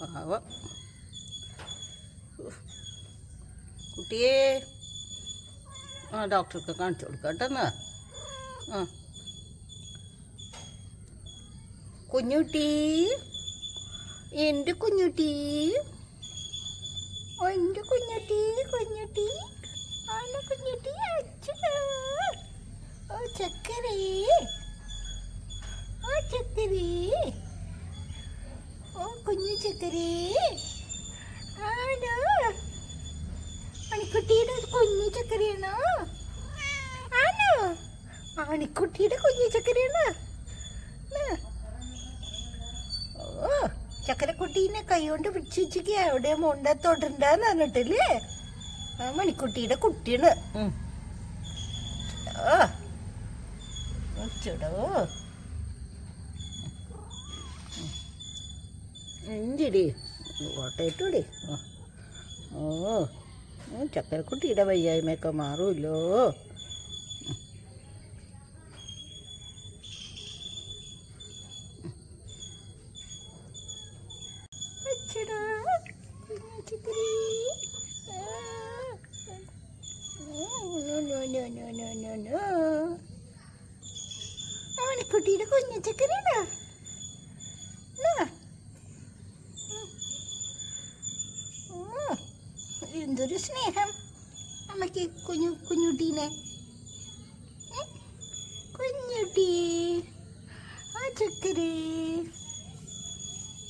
പാവം. കുട്ടിയെ ആ ഡോക്ടർക്ക് കാണിച്ചു കൊടുക്കട്ടെന്ന് ആ. കുഞ്ഞുട്ടി എന്റെ കുഞ്ഞുട്ടി. എന്റെ കുഞ്ഞുട്ടി കുഞ്ഞുട്ടി. ആണ് കുഞ്ഞുട്ടി ഓ ചക്കരേ. ഓ ചക്കരേ. കുഞ്ഞു ചക്കരേ. ആണോ മണിക്കുട്ടിയുടെ ഒരു കുഞ്ഞു ചക്കരയാണോ? ആണോ? മണിക്കുട്ടിയുടെ കുഞ്ഞു ചക്കരയാണോ. ഓ ചക്കരക്കുട്ടീനെ കൈകൊണ്ട് പിടിച്ചു വെച്ചിക്ക് മുണ്ട തൊടണ്ടെന്ന് പറഞ്ഞിട്ടില്ലേ? ആ മണിക്കുട്ടിയുടെ കുട്ടിയാണ്. ഓ ചുടോ എഞ്ചിടി ഓട്ടയിട്ടൂടി ഓ ചക്കരക്കുട്ടിയുടെ വയ്യായ്മയൊക്കെ മാറുമല്ലോ അച്ചടാ, കുഞ്ഞു ചിക്കരി. എന്തൊരു സ്നേഹം. അമ്മയ്ക്ക് കുഞ്ഞു കുഞ്ഞുട്ടീനെ? കുഞ്ഞുട്ടി ആ ചക്കരി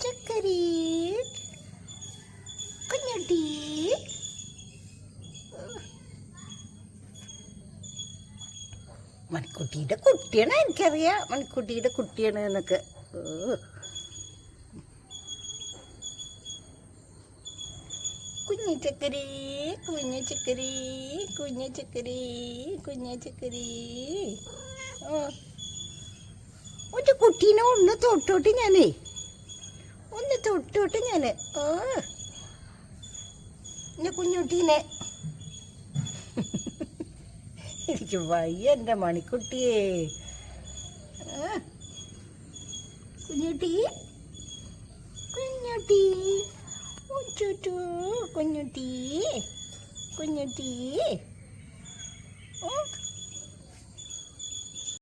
ചക്കരി കുഞ്ഞുട്ടി. മണിക്കുട്ടിയുടെ കുട്ടിയാണ് എനിക്കറിയാം മണിക്കുട്ടിയുടെ കുട്ടിയാണ് എന്നൊക്കെ. കുഞ്ഞു ചക്കരി കുഞ്ഞു ചക്കരി കുഞ്ഞു ചക്കരി കുഞ്ഞു ചക്കരി. ഒരു കുട്ടീനെ ഒന്ന് തൊട്ടോട്ട് ഞാനേ. ഒന്ന് തൊട്ടോട്ട് ഞാൻ. ഓ എന്റെ കുഞ്ഞുട്ടീനെ എനിക്ക് വയ്യ എന്റെ മണിക്കുട്ടിയെ. കുഞ്ഞുട്ടി കുഞ്ഞുട്ടി ഉച്ചൂട്ടു കുഞ്ഞുട്ടി കുഞ്ഞുട്ടി.